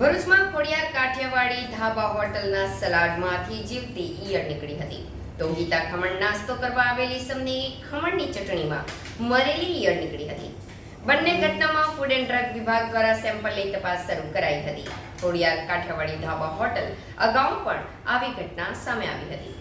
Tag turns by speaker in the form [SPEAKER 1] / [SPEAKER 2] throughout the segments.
[SPEAKER 1] ભરૂચમાં ખોડિયાર કાઠિયાવાડી ધાબા હોટલના સલાડમાંથી જીવતી ઈયળ નીકળી હતી. તો ગીતા ખમણ નાસ્તો કરવા આવેલી સમની ખમણની ચટણીમાં મરેલી ઈયળ નીકળી હતી. બંને ઘટનામાં ફૂડ એન્ડ ડ્રગ વિભાગ દ્વારા સેમ્પલ લઈ તપાસ શરૂ કરાઈ હતી. ખોડિયાર કાઠિયાવાડી ધાબા હોટલ અગાઉ પણ આવી ઘટના સામે આવી હતી.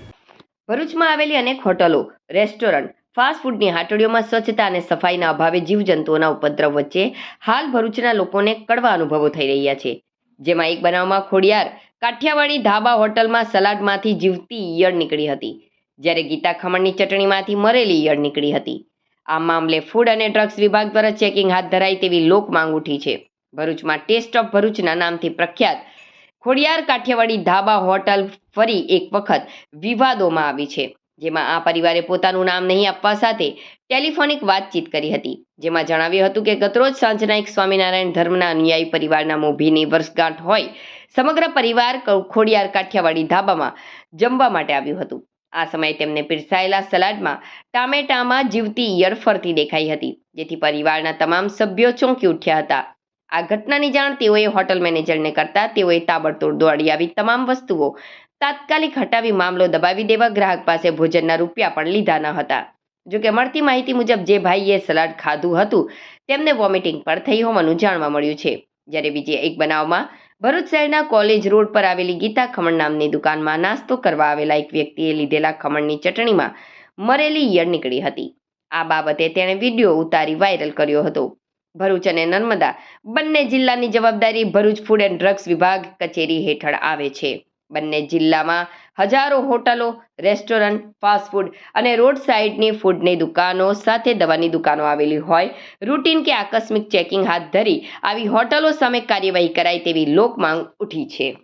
[SPEAKER 1] ભરૂચમાં આવેલી અનેક હોટલો, રેસ્ટોરન્ટ ફાસ્ટ ફૂડની હાટડીઓમાં સ્વચ્છતા અને સફાઈના અભાવે જીવજંતુઓના ઉપદ્રવ વચ્ચે હાલ ભરૂચના લોકોને કડવા અનુભવો થઈ રહ્યા છે. જેમાં એક બનાવમાં ખોડિયાર કાઠિયાવાડી ધાબા હોટલમાં સલાડમાંથી જીવતી ઈયળ નીકળી હતી, જ્યારે ગીતા ખમણની ચટણીમાંથી મરેલી ઈયળ નીકળી હતી. આ મામલે ફૂડ અને ડ્રગ્સ વિભાગ દ્વારા ચેકિંગ હાથ ધરાય તેવી લોક માંગ ઉઠી છે. ભરૂચમાં ટેસ્ટ ઓફ ભરૂચના નામથી પ્રખ્યાત ખોડિયાર કાઠિયાવાડી ધાબા હોટલ ફરી એક વખત વિવાદોમાં આવી છે. જેમાં આ પરિવારે પોતાનું નામ નહીં આપવા સાથે ટેલિફોનિક વાતચીત કરી હતી. જેમાં જણાવ્યું હતું કે ગતરોજ સાંજના એક સ્વામિનારાયણ ધર્મના અનુયાયી પરિવારના મોભીની વર્ષગાંઠ હોય, સમગ્ર પરિવાર ખોડિયાર કાઠિયાવાડી ધાબામાં જમવા માટે આવ્યું હતું. આ સમયે તેમને પીરસાયેલા સલાડમાં ટામેટામાં જીવતી ઈયળ ફરતી દેખાઈ હતી, જેથી પરિવારના તમામ સભ્યો ચોંકી ઉઠ્યા હતા. આ ઘટનાની જાણ તેઓએ હોટલ મેનેજરને કરતા તેઓએ તાબડતોડ દોડી આવી તમામ વસ્તુઓ તાત્કાલિક હટાવી મામલો દબાવી દેવા ગ્રાહક પાસે ભોજનના રૂપિયા પણ લીધા ન હતા. જોકે મળતી માહિતી મુજબ જે ભાઈએ સલાડ ખાધું હતું, તેમને વોમિટિંગ પણ થઈ હોવાનું જાણવા મળ્યું છે. જ્યારે બીજી એક બનાવમાં, ભરૂચ શહેરના કોલેજ રોડ પર આવેલી ગીતા ખમણ નામની દુકાનમાં નાસ્તો કરવા આવેલા એક વ્યક્તિએ લીધેલા ખમણની ચટણીમાં મરેલી ઈયળ નીકળી હતી. આ બાબતે તેણે વીડિયો ઉતારી વાયરલ કર્યો હતો. ભરૂચ અને નર્મદા બંને જિલ્લાની જવાબદારી ભરૂચ ફૂડ એન્ડ ડ્રગ્સ વિભાગ કચેરી હેઠળ આવે છે. બંને જિલ્લામાં હજારો હોટલો, રેસ્ટોરન્ટ ફાસ્ટફૂડ અને રોડ સાઇડની ફૂડની દુકાનો સાથે દવાની દુકાનો આવેલી હોય. રૂટીન કે આકસ્મિક ચેકિંગ હાથ ધરી આવી હોટલો સામે કાર્યવાહી કરાય તેવી લોક માંગ ઉઠી છે.